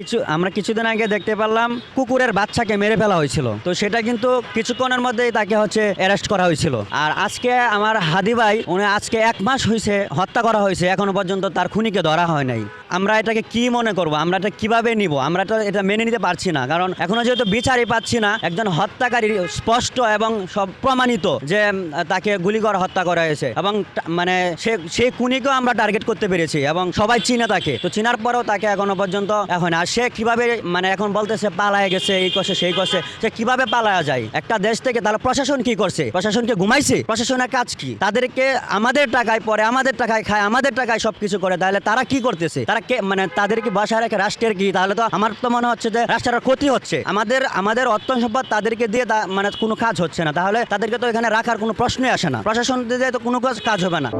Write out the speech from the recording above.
কিছু, আমরা কিছুদিন আগে দেখতে পারলাম কুকুরের বাচ্চাকে মেরে ফেলা হয়েছিল। তো সেটা কিন্তু কিছুক্ষণের মধ্যেই তাকে হচ্ছে অ্যারেস্ট করা হয়েছিল। আর আজকে আমার হাদি ভাই, উনি আজকে এক মাস হয়েছে হত্যা করা হয়েছে, এখনও পর্যন্ত তার খুনিকে ধরা হয় নাই। আমরা এটাকে কি মনে করব? আমরা এটা কীভাবে নিব? আমরা তো এটা মেনে নিতে পারছি না। কারণ এখনও যেহেতু বিচারই পাচ্ছি না, একজন হত্যাকারী স্পষ্ট এবং সব প্রমাণিত যে তাকে গুলি করে, হত্যা করা হয়েছে। এবং মানে সে সেই খুনিকেও আমরা টার্গেট করতে পেরেছি এবং সবাই চিনে তাকে। তো চিনার পরেও তাকে এখনও পর্যন্ত এখন সে কীভাবে মানে এখন বলতেছে পালায় গেছে, এই করছে, সেই করছে, সে কীভাবে পালায়া যায়? একটা দেশ থেকে তাহলে প্রশাসন কি করছে? প্রশাসনকে ঘুমাইছে? প্রশাসনের কাজ কি? তাদেরকে আমাদের টাকায় পরে, আমাদের টাকায় খায়, আমাদের টাকায় সবকিছু করে, তাহলে তারা কি করতেছে? তারা কে মানে তাদেরকে বাসায় রেখে রাষ্ট্রের কি? তাহলে তো আমার তো মনে হচ্ছে যে রাষ্ট্রের ক্ষতি হচ্ছে। আমাদের আমাদের অর্থ সম্পদ তাদেরকে দিয়ে মানে কোনো কাজ হচ্ছে না। তাহলে তাদেরকে তো এখানে রাখার কোনো প্রশ্নই আসে না। প্রশাসন দিয়ে তো কোনো কাজ কাজ হবে না।